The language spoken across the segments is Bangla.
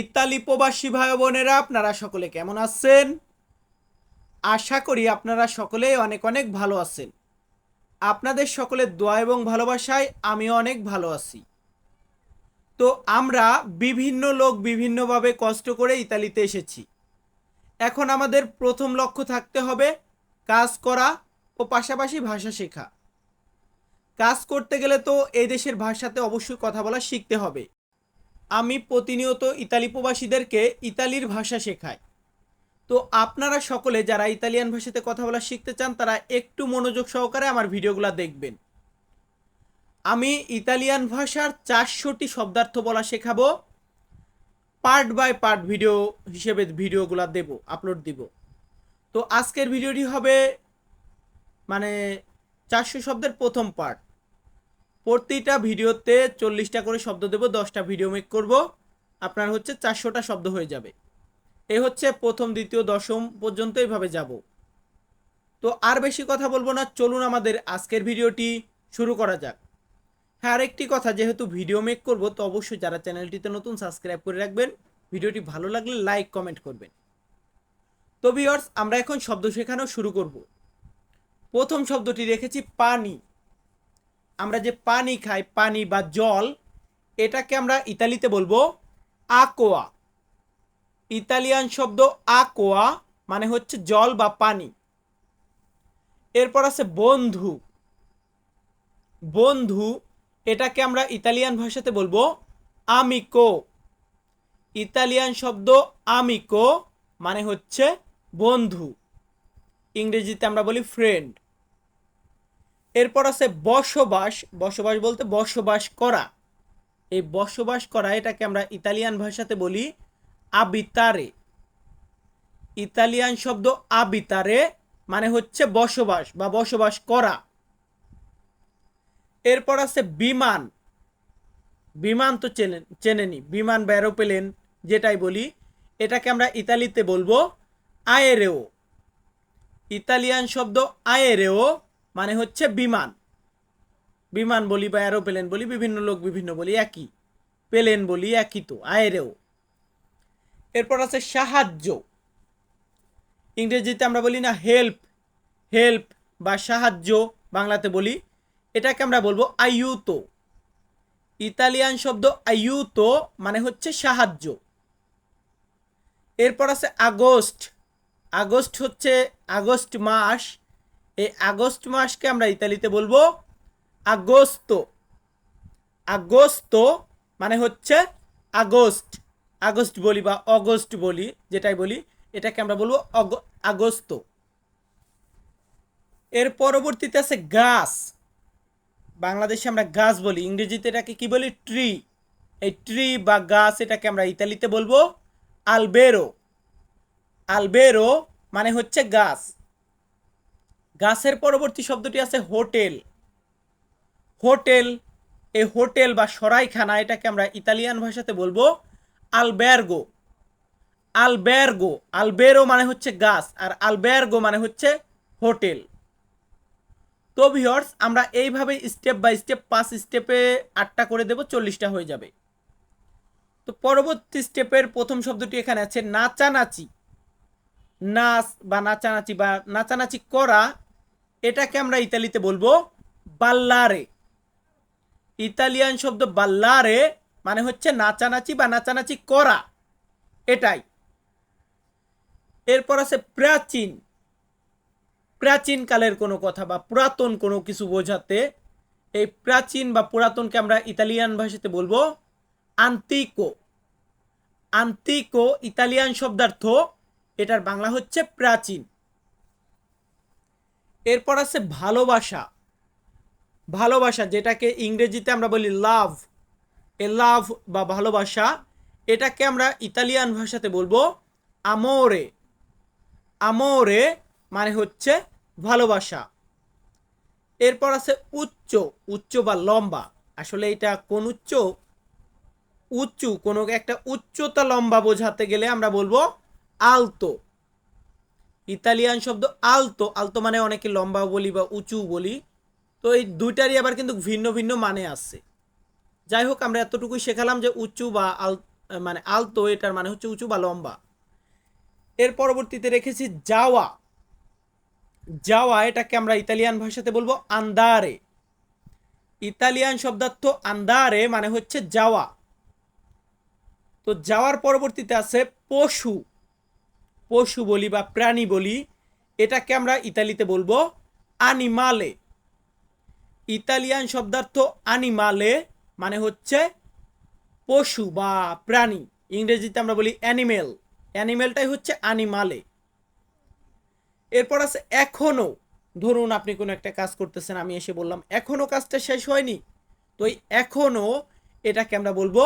ইতালি প্রবাসী ভাই বোনেরা, আপনারা সকলে কেমন আছেন? আশা করি আপনারা সকলেই অনেক অনেক ভালো আছেন। আপনাদের সকলের দোয়া এবং ভালোবাসায় আমি অনেক ভালো আছি। তো আমরা বিভিন্ন লোক বিভিন্নভাবে কষ্ট করে ইতালিতে এসেছি। এখন আমাদের প্রথম লক্ষ্য থাকতে হবে কাজ করা ও পাশাপাশি ভাষা শেখা। কাজ করতে গেলে তো এই দেশের ভাষাতে অবশ্যই কথা বলা শিখতে হবে। আমি প্রতিনিয়ত ইতালি প্রবাসীদেরকে ইতালির ভাষা শেখাই। তো আপনারা সকলে যারা ইতালিয়ান ভাষাতে কথা বলা শিখতে চান, তারা একটু মনোযোগ সহকারে আমার ভিডিওগুলো দেখবেন। আমি ইতালিয়ান ভাষার চারশোটি শব্দার্থ বলা শেখাবো। পার্ট বাই পার্ট ভিডিও হিসেবে ভিডিওগুলো দেব, আপলোড দিব। তো আজকের ভিডিওটি হবে মানে চারশো শব্দের প্রথম পার্ট। প্রতিটা ভিডিওতে চল্লিশটা করে শব্দ দেব, দশটা ভিডিও মেক করব। আপনার হচ্ছে চারশোটা শব্দ হয়ে যাবে। এ হচ্ছে প্রথম, দ্বিতীয়, দশম পর্যন্ত এইভাবে যাব। তো আর বেশি কথা বলব না, চলুন আমাদের আজকের ভিডিওটি শুরু করা যাক। হ্যাঁ আরেকটি কথা, যেহেতু ভিডিও মেক করব, তো অবশ্যই যারা চ্যানেলটিতে নতুন সাবস্ক্রাইব করে রাখবেন, ভিডিওটি ভালো লাগলে লাইক কমেন্ট করবেন। তো ভিওর্স আমরা এখন শব্দ শেখানো শুরু করব। প্রথম শব্দটি রেখেছি পানি। আমরা যে পানি খাই, পানি বা জল, এটাকে আমরা ইতালিতে বলব আকোয়া। ইতালিয়ান শব্দ আকোয়া মানে হচ্ছে জল বা পানি। এরপর আছে বন্ধু। বন্ধু, এটাকে আমরা ইতালিয়ান ভাষাতে বলব আমিকো ইতালিয়ান শব্দ আমিকো মানে হচ্ছে বন্ধু। ইংরেজিতে আমরা বলি ফ্রেন্ড এরপর আছে বসবাস বসবাস বলতে বসবাস করা। এই বসবাস করা, এটাকে আমরা ইতালিয়ান ভাষাতে বলি আবিতারে। ইতালিয়ান শব্দ আবিতারে মানে হচ্ছে বসবাস বা বসবাস করা। এরপর আছে বিমান। বিমান তো চেনে, চেনেনি। বিমান বা অ্যারোপ্লেন যেটাই বলি, এটাকে আমরা ইতালিতে বলব আয়েরেও। ইতালিয়ান শব্দ আয়েরেও মানে হচ্ছে বিমান। বিমান বলি বা অ্যারোপ্লেন বলি, বিভিন্ন লোক বিভিন্ন বলি একই। প্লেন বলি একই তো, আয়েরেও। এরপর আছে সাহায্য। ইংরেজিতে আমরা বলি না হেল্প। হেল্প বা সাহায্য বাংলাতে বলি, এটাকে আমরা বলব আইউতো ইতালিয়ান শব্দ আইউতো মানে হচ্ছে সাহায্য। এরপর আছে আগস্ট। আগস্ট হচ্ছে আগস্ট মাস এই আগস্ট মাসকে আমরা ইতালিতে বলব আগস্ত। আগস্ত মানে হচ্ছে আগস্ট। আগস্ট বলি বা অগস্ট বলি, যেটাই বলি, এটাকে আমরা বলব আগস্ত। এর পরবর্তীতে আছে গাছ বাংলাদেশে আমরা গাছ বলি, ইংরেজিতে এটাকে কি বলি? ট্রি। এই ট্রি বা গাছ এটাকে আমরা ইতালিতে বলব আলবেরো। আলবেরো মানে হচ্ছে গাছ গাছের পরবর্তী শব্দটি আছে হোটেল। হোটেল এই হোটেল বা সরাইখানা, এটাকে আমরা ইতালিয়ান ভাষাতে বলব আলবেরগো। আলবেরগো, আলবেরো মানে হচ্ছে গাছ, আর আলবেরগো মানে হচ্ছে হোটেল। তো ভিওর্স আমরা এইভাবে স্টেপ বাই স্টেপ, পাঁচ স্টেপে আটটা করে দেব, চল্লিশটা হয়ে যাবে। তো পরবর্তী স্টেপের প্রথম শব্দটি এখানে আছে নাচানাচি। নাচ বা নাচানাচি বা নাচানাচি করা এটাকে আমরা ইতালিতে বলব বাল্লারে। ইতালিয়ান শব্দ বাল্লারে মানে হচ্ছে নাচানাচি বা নাচানাচি করা। এটাই। এরপর আছে প্রাচীন। প্রাচীনকালের কোনো কথা বা পুরাতন কোনো কিছু বোঝাতে এই প্রাচীন বা পুরাতনকে আমরা ইতালিয়ান ভাষাতে বলব আন্তিকো। আন্তিকো ইতালিয়ান শব্দার্থ, এটার বাংলা হচ্ছে প্রাচীন। এরপর আছে ভালোবাসা। ভালোবাসা, যেটাকে ইংরেজিতে আমরা বলি লাভ এ লাভ বা ভালোবাসা, এটাকে আমরা ইতালিয়ান ভাষাতে বলব আমোরে আমোরে মানে হচ্ছে ভালোবাসা। এরপর আছে উচ্চ উচ্চ বা লম্বা। আসলে এটা কোন উচ্চ? উঁচু, কোনো একটা উচ্চতা লম্বা বোঝাতে গেলে আমরা বলব আলতো। ইতালিয়ান শব্দ আলতো আলতো মানে অনেকে লম্বা বলি বা উঁচু বলি। তো এই দুইটারই আবার কিন্তু ভিন্ন ভিন্ন মানে আছে। যাই হোক, আমরা এতটুকুই শেখালাম যে উঁচু বা আল মানে আলতো এটার মানে হচ্ছে উঁচু বা লম্বা। এর পরবর্তীতে রেখেছি যাওয়া। যাওয়া, এটাকে আমরা ইতালিয়ান ভাষাতে বলব আন্দারে। ইতালিয়ান শব্দার্থ আন্দারে মানে হচ্ছে যাওয়া। তো যাওয়ার পরবর্তীতে আছে পশু। পশু বলি বা প্রাণী বলি, এটাকে আমরা ইতালিতে বলব আনিমালে ইতালিয়ান শব্দার্থ আনিমালে মানে হচ্ছে পশু বা প্রাণী। ইংরেজিতে আমরা বলি অ্যানিমেল অ্যানিমেলটাই হচ্ছে আনিমালে এরপর আছে এখনও ধরুন আপনি কোনো একটা কাজ করতেছেন, আমি এসে বললাম এখনও কাজটা শেষ হয়নি? তো এই এখনও এটাকে আমরা বলব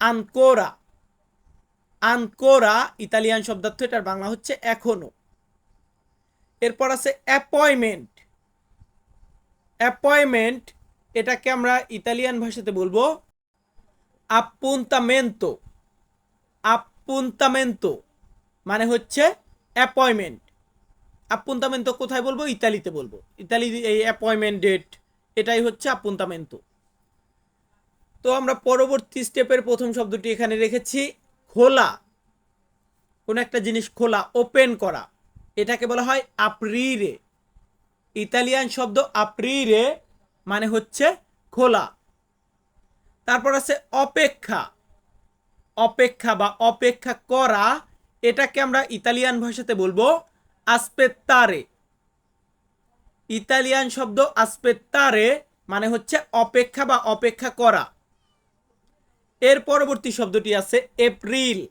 আনকোরা। আনকোরা ইতালিয়ান শব্দার্থ এটার বাংলা হচ্ছে এখনও। এরপর আছে অ্যাপয়েন্টমেন্ট। অ্যাপয়েন্টমেন্ট, এটাকে আমরা ইতালিয়ান ভাষাতে বলব আপুন্তামেন্তো আপুন্তামেন্তো মানে হচ্ছে অ্যাপয়েন্টমেন্ট। আপুন্তামেন্তো কোথায় বলব? ইতালিতে বলব। ইতালি এই অ্যাপয়েন্টমেন্ট ডেট, এটাই হচ্ছে আপুন্তামেন্তো তো আমরা পরবর্তী স্টেপের প্রথম শব্দটি এখানে রেখেছি খোলা, কোনো একটা জিনিস খোলা ওপেন করা, এটাকে বলা হয় আপ্রিরে ইতালিয়ান শব্দ আপ্রিরে মানে হচ্ছে খোলা। তারপর আছে অপেক্ষা। অপেক্ষা বা অপেক্ষা করা, এটাকে আমরা ইতালিয়ান ভাষাতে বলব আসপেত্তারে ইতালিয়ান শব্দ আসপেত্তারে মানে হচ্ছে অপেক্ষা বা অপেক্ষা করা। এর পরবর্তী শব্দটি আছে April.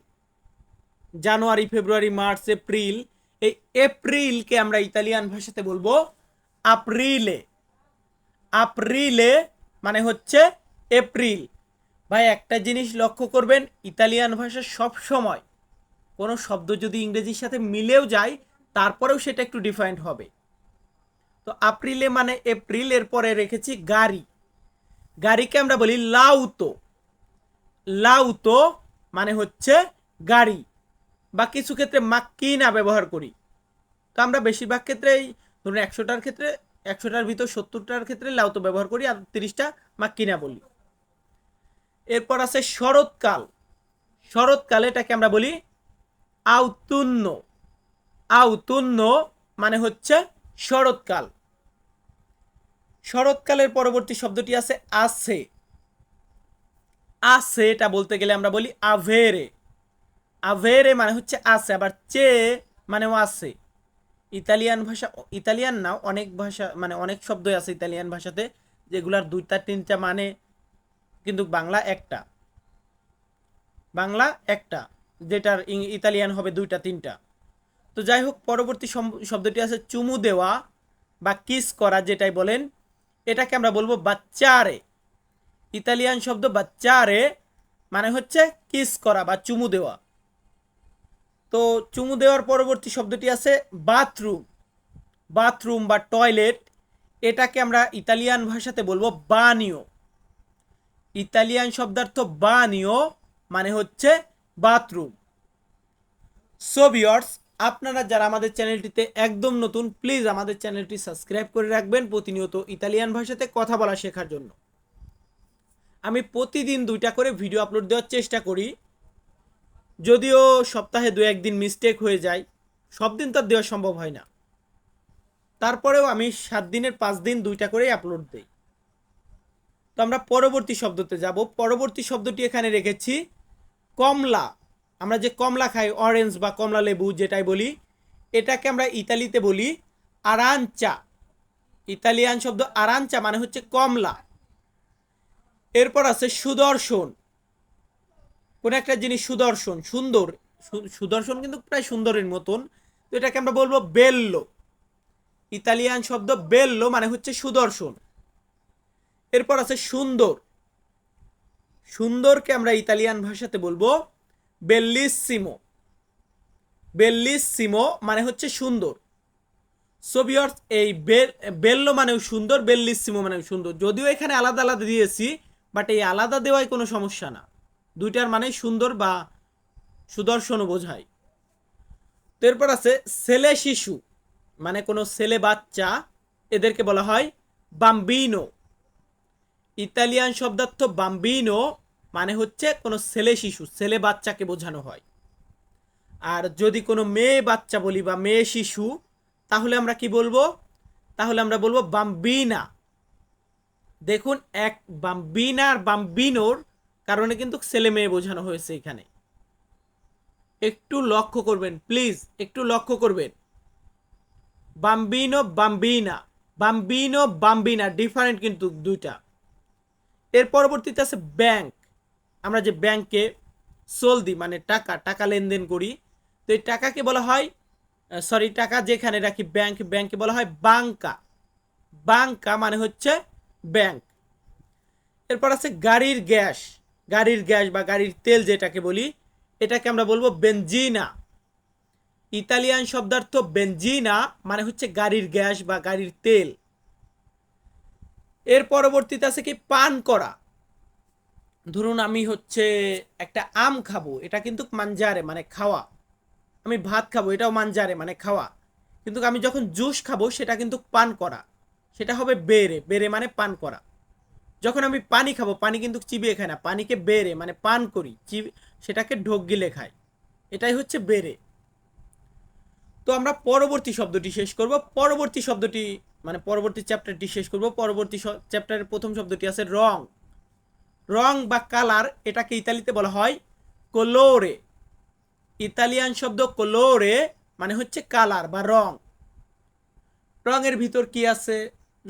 January, February, March, April. এই এপ্রিলকে আমরা ইতালিয়ান ভাষাতে বলব আপ্রিলে। আপ্রিলে মানে হচ্ছে এপ্রিল। ভাই, একটা জিনিস লক্ষ্য করবেন, ইতালিয়ান ভাষা সব সময় কোনো শব্দ যদি ইংরেজির সাথে মিলেও যায়, তারপরেও সেটা একটু ডিফাইন্ড হবে। তো আপ্রিলে মানে এপ্রিলের পরে রেখেছি গাড়ি। গাড়িকে আমরা বলি লাউতো। লাউতো মানে হচ্ছে গাড়ি বা কিছু ক্ষেত্রে মাক্কিনা ব্যবহার করি। তো আমরা বেশিরভাগ ক্ষেত্রেই ধরুন একশোটার ক্ষেত্রে, একশোটার ভিতর সত্তরটার ক্ষেত্রে লাউতো ব্যবহার করি আর তিরিশটা মাক্কিনা বলি। এরপর আছে শরৎকাল। শরৎকাল এটাকে আমরা বলি আউতুন্ন। আউতুন্ন মানে হচ্ছে শরৎকাল। শরৎকালের পরবর্তী শব্দটি আছে আছে আছে এটা বলতে গেলে আমরা বলি আভেরে। আভেরে মানে হচ্ছে আছে আবার চে মানেও আছে ইতালিয়ান ভাষা, ইতালিয়ান না, অনেক ভাষা মানে অনেক শব্দই আছে ইতালিয়ান ভাষাতে, যেগুলার দুইটা, তিনটা মানে কিন্তু বাংলা একটা। বাংলা একটা, যেটার ইতালিয়ান হবে দুইটা, তিনটা। তো যাই হোক, পরবর্তী শব্দটি আছে চুমু দেওয়া বা কিস করা, যেটাই বলেন, এটাকে আমরা বলব বাচ্চারে। ইতালিয়ান শব্দ বাচ্চারে মানে হচ্ছে কিস করা বা চুমু দেওয়া। তো চুমু দেওয়ার পরবর্তী শব্দটি আছে বাথরুম বাথরুম বা টয়লেট এটাকে আমরা ইতালিয়ান ভাষাতে বলব বানিও। ইতালিয়ান শব্দার্থ বানিও মানে হচ্ছে বাথরুম সো বিয়ার্স আপনারা যারা আমাদের চ্যানেলটিতে একদম নতুন প্লিজ আমাদের চ্যানেলটি সাবস্ক্রাইব করে রাখবেন প্রতিনিয়ত ইতালিয়ান ভাষাতে কথা বলা শেখার জন্য। আমি প্রতিদিন দুইটা করে ভিডিও আপলোড দেওয়ার চেষ্টা করি। যদিও সপ্তাহে দু একদিন মিস্টেক হয়ে যায়, সব দিন তো দেওয়া সম্ভব হয় না। তারপরেও আমি সাত দিনের, পাঁচ দিন দুইটা করেই আপলোড দিই। তো আমরা পরবর্তী শব্দতে যাব। পরবর্তী শব্দটি এখানে রেখেছি, কমলা। আমরা যে কমলা খাই অরেঞ্জ বা কমলা লেবু যেটাই বলি, এটাকে আমরা ইতালিতে বলি আরাঞ্চা। ইতালিয়ান শব্দ আরাঞ্চা মানে হচ্ছে কমলা। এরপর আছে সুদর্শন। কোন একটা জিনিস সুদর্শন, সুন্দর সুদর্শন কিন্তু প্রায় সুন্দরের মতন। তো এটাকে আমরা বলব বেল্লো। ইতালিয়ান শব্দ বেল্লো মানে হচ্ছে সুদর্শন। এরপর আছে সুন্দর। সুন্দরকে আমরা ইতালিয়ান ভাষাতে বলব বেল্লিসিমো। বেল্লিসিমো মানে হচ্ছে সুন্দর। সোভিয়র্স এই বেল্লো মানেও সুন্দর, বেল্লিসিমো মানেও সুন্দর। যদিও এখানে আলাদা আলাদা দিয়েছি বাট এই আলাদা দেওয়ায় কোনো সমস্যা না। দুইটার মানে সুন্দর বা সুদর্শনও বোঝায়। তো এরপর আছে ছেলে শিশু মানে কোনো ছেলে বাচ্চা, এদেরকে বলা হয় বাম্বিনো। ইতালিয়ান শব্দার্থ বাম্বিনো মানে হচ্ছে কোনো ছেলে শিশু, ছেলে বাচ্চাকে বোঝানো হয়। আর যদি কোনো মেয়ে বাচ্চা বলি বা মেয়ে শিশু, তাহলে আমরা কি বলব? তাহলে আমরা বলব বাম্বিনা। দেখুন, এক বাম্বিনা আর বাম্বিনোর কারণে কিন্তু ছেলে মেয়ে বোঝানো হয়েছে এখানে। একটু লক্ষ্য করবেন প্লিজ একটু লক্ষ্য করবেন। বাম্বিনো, বাম্বিনা বাম্বিনো, বাম্বিনা ডিফারেন্ট কিন্তু দুইটা। এর পরবর্তীতে আছে ব্যাংক আমরা যে ব্যাংকে চলদি মানে টাকা টাকা লেনদেন করি, তো এই টাকাকে বলা হয় সরি টাকা যেখানে রাখি ব্যাংক ব্যাংকে বলা হয় বাংকা বাংকা মানে হচ্ছে ব্যাংক। এরপর আছে গাড়ির গ্যাস। গাড়ির গ্যাস বা গাড়ির তেল যেটাকে বলি, এটাকে আমরা বলব বেঞ্জিনা ইতালিয়ান শব্দার্থ বেঞ্জিনা মানে হচ্ছে গাড়ির গ্যাস বা গাড়ির তেল। এর পরবর্তীতে আছে কি? পান করা। ধরুন আমি হচ্ছে একটা আম খাব, এটা কিন্তু মানজারে মানে খাওয়া। আমি ভাত খাব, এটাও মানজারে মানে খাওয়া। কিন্তু আমি যখন জুস খাব, সেটা কিন্তু পান করা। সেটা হবে বেড়ে বেড়ে মানে পান করা। যখন আমি পানি খাব, পানি কিন্তু চিবিয়ে খাই না। পানিকে বেড়ে মানে পান করি। চিবি, সেটাকে ঢোক গিলে খাই এটাই হচ্ছে বেড়ে তো আমরা পরবর্তী শব্দটি শেষ করব। পরবর্তী শব্দটি মানে পরবর্তী চ্যাপ্টারটি শেষ করব। পরবর্তী চ্যাপ্টারের প্রথম শব্দটি আছে রং। রং বা কালার এটাকে ইতালিতে বলা হয় কোলোরে ইতালিয়ান শব্দ কোলোরে মানে হচ্ছে কালার বা রং। রঙের ভিতর কি আছে?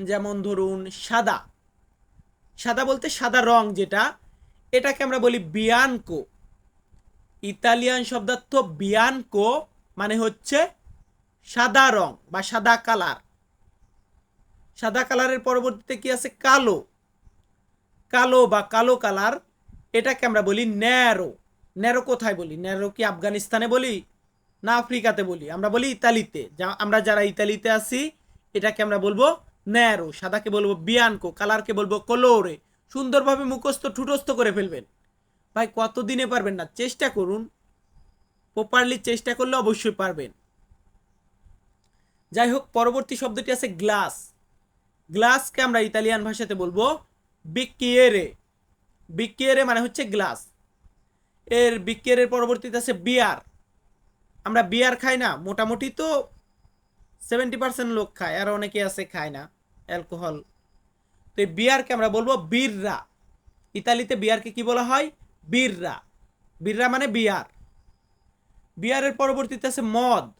যেমন ধরুন সাদা। সাদা বলতে সাদা রং যেটা, এটাকে আমরা বলি বিয়ানকো। ইতালিয়ান শব্দার্থ বিয়ানকো মানে হচ্ছে সাদা রং বা সাদা কালার। সাদা কালারের পরবর্তীতে কি আছে? কালো। কালো বা কালো কালার, এটাকে আমরা বলি ন্যারো। ন্যারো কোথায় বলি? ন্যারো কি আফগানিস্তানে বলি? না আফ্রিকাতে বলি। আমরা বলি ইতালিতে। যা, আমরা যারা ইতালিতে আছি, এটাকে আমরা বলব ন্যারো, সাদাকে বলব বিয়ানকো, কালারকে বলব কলোরে। সুন্দরভাবে মুখস্থ, ঠুটস্থ করে ফেলবেন। ভাই, কতদিনে পারবেন না? চেষ্টা করুন। প্রপারলি চেষ্টা করলে অবশ্যই পারবেন। যাই হোক, পরবর্তী শব্দটি আছে গ্লাস। গ্লাসকে আমরা ইতালিয়ান ভাষাতে বলব বিকিয়েরে বিকিয়েরে মানে হচ্ছে গ্লাস। এর বিকিয়েরের পরবর্তীতে আছে বিয়ার। আমরা বিয়ার খাই না, মোটামুটি তো সেভেন্টি পার্সেন্ট লোক খায়, আর অনেকে আছে খায় না। অ্যালকোহল। তো এই বিয়ারকে আমরা বলব বীররা। ইতালিতে বিয়ারকে কি বলা হয়? বীররা। বীররা মানে বিয়ার। বিয়ারের পরবর্তীতে আছে মদ।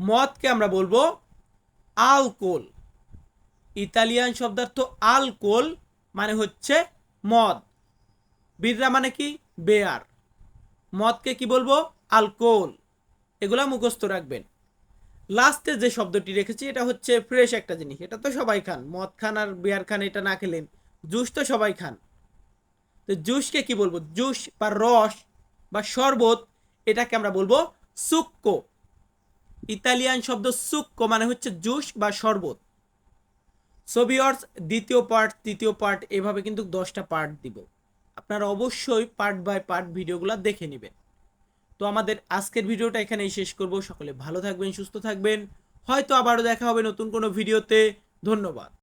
মদকে আমরা বলব আলকোল। ইতালিয়ান শব্দার্থ আলকোল মানে হচ্ছে মদ। বীররা মানে কি? বেয়ার। মদকে কি বলব? আলকোল। এগুলা মুখস্থ রাখবেন। লাস্টে যে শব্দটি রেখেছি, এটা হচ্ছে ফ্রেশ একটা জিনিস। এটা তো সবাই খান। মদ খান আর বিয়ার খান, এটা না খেলেন। জুস তো সবাই খান। তো জুসকে কি বলব? জুস বা রস বা শরবত, এটাকে আমরা বলব সুক্কো ইতালিয়ান শব্দ সুক্কো মানে হচ্ছে জুস বা শরবত। সোভিয়র্স দ্বিতীয় পার্ট তৃতীয় পার্ট এভাবে কিন্তু দশটা পার্ট দিব। আপনারা অবশ্যই পার্ট বাই পার্ট ভিডিওগুলো দেখে নেবেন। তো আমাদের আজকের ভিডিওটা এখানেই শেষ করব। সকলে ভালো থাকবেন, সুস্থ থাকবেন। হয়তো আবারও দেখা হবে নতুন কোনো ভিডিওতে। ধন্যবাদ।